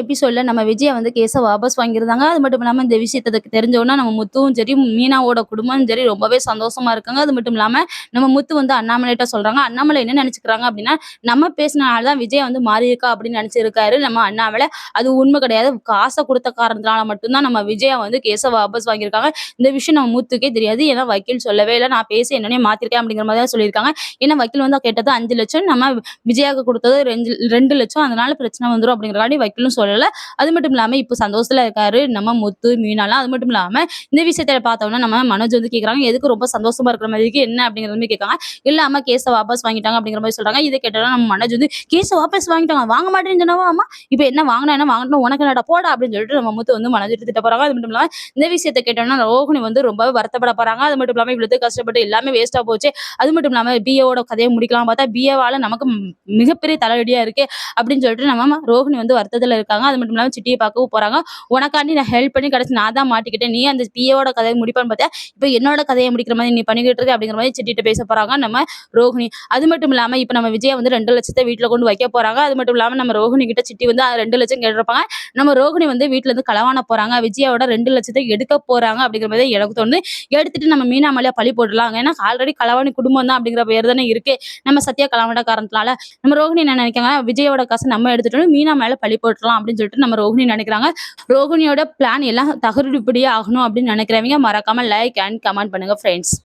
எபிசோட்ல நம்ம விஜயை வந்து கேஸை வாபஸ் வாங்கியிருந்தாங்க. அது மட்டும் இல்லாம இந்த விஷயத்துக்கு தெரிஞ்சவொன்னா நம்ம முத்துவும் சரி மீனாவோட குடும்பமும் சரி ரொம்பவே சந்தோஷமா இருக்காங்க. அது மட்டும் இல்லாம நம்ம முத்து வந்து அண்ணாமலைகிட்ட சொல்றாங்க. அண்ணாமலை என்ன நினைச்சுக்கிறாங்க அப்படின்னா நம்ம பேசினால தான் விஜய் வந்து மாறி இருக்கா அப்படின்னு நினைச்சிருக்காரு. நம்ம அண்ணாமலை அது உண்மை கிடையாது. காசை கொடுத்த காரணத்தினால மட்டும்தான் நம்ம விஜயை வந்து கேஸை வாபஸ் வாங்கியிருக்காங்க. இந்த விஷயம் நம்ம முத்துக்கே தெரியாது. ஏன்னா வக்கீல் சொல்லவே இல்லை. நான் பேசி என்னன்னே மாத்திருக்கேன் அப்படிங்கிற மாதிரி தான் சொல்லியிருக்காங்க. ஏன்னா வக்கீல் வந்து கேட்டது அஞ்சு லட்சம் நம்ம விஜயாவுக்கு கொடுத்தது ரெண்டு ரெண்டு லட்சம். அதனால பிரச்சனை வந்துடும் அப்படிங்கிறக்காண்டி வக்கீலும் சொல்லல. அது மட்டும் இல்லாம இப்போ சந்தோஷத்துல இருக்காரு நம்ம முத்து மீனாலாம். அது மட்டும் இல்லாம இந்த விஷயத்த பார்த்தோம்னா நம்ம மனோஜ் வந்து கேக்குறாங்க எதுக்கு ரொம்ப சந்தோஷமா இருக்கிற மாதிரி இருக்கு? என்ன? அப்படிங்கிற மாதிரி கேட்காங்க இல்லாம கேஸை வாபஸ் வாங்கிட்டாங்க அப்படிங்கிற மாதிரி சொல்றாங்க. இதை கேட்டோம்னா நம்ம மனோஜ் வந்து கேஸை வாபஸ் வாங்கிட்டாங்க வாங்க மாட்டேன்னு சொன்னவா? அம்மா இப்போ என்ன வாங்கினா என்ன வாங்கணும் உனக்கு நட போடா? அப்படின்னு சொல்லிட்டு நம்ம முத்து வந்து மனோஜ் திட்ட போறாங்க. அது மட்டும் இல்லாம இந்த விஷயத்த கேட்டோம்னா ரோஹிணி வந்து ரொம்ப வருத்தப்பட போறாங்க. அது மட்டும் இல்லாம இவ்வளவு கஷ்டப்பட்டு எல்லாமே வேஸ்டா போச்சு. அது மட்டும் இல்லாம பிஏவோட கதையை முடிக்கலாம் பார்த்தா பிஏவால நமக்கு மிகப்பெரிய தலைவலியா இருக்கு அப்படின்னு சொல்லிட்டு நம்ம ரோஹிணி வந்து வருத்தத்துல இருக்காங்க. அது மட்டும் இல்லாம சிட்டியை பார்க்கவும் போறாங்க. உனக்காண்டி நான் ஹெல்ப் பண்ணி கடைசி நான் தான் மாட்டிக்கிட்டேன். நீ அந்த பிஏவோட கதையை முடிப்பான்னு பார்த்தா இப்போ என்னோட கதையை முடிக்கிற மாதிரி நீ பண்ணிக்கிட்டு இருக்க அப்படிங்கிற மாதிரி சிட்டிட்டு பேச போறாங்க. நம்ம ரோஹிணி. அது மட்டும் இல்லாம இப்போ நம்ம விஜய் வந்து ரெண்டு லட்சத்தை வீட்டில் கொண்டு வைக்க போறாங்க. அது மட்டும் இல்லாம நம்ம ரோஹிணி கிட்ட சிட்டி வந்து ரெண்டு லட்சம் கேட்டிருப்பாங்க. நம்ம ரோஹிணி வந்து வீட்டுல இருந்து களவான போறாங்க. விஜயோட ரெண்டு லட்சத்தை எடுக்க போறாங்க அப்படிங்கிற மாதிரி எனக்கு தோணுது. எடுத்துட்டு நம்ம மீனாமலையா பழி போடலாம். ஏன்னா ஆல்ரெடி களவாணி குடும்பம் தான் அப்படிங்கிற பேர் தானே இருக்கு. நம்ம சத்யா களவான காரணத்தினால நம்ம ரோஹிணி என்ன நினைக்காங்க விஜயோட காசை நம்ம எடுத்துட்டோம் மீனா மேல பழி போட்டுலாம் அப்படின்னு சொல்லிட்டு நம்ம ரோஹிணி நினைக்கிறாங்க. ரோஹிணியோட பிளான் எல்லாம் தகுதிப்படியே ஆகணும் அப்படின்னு நினைக்கிறவங்க மறக்காம லைக் அண்ட் கமெண்ட் பண்ணுங்க ஃப்ரெண்ட்ஸ்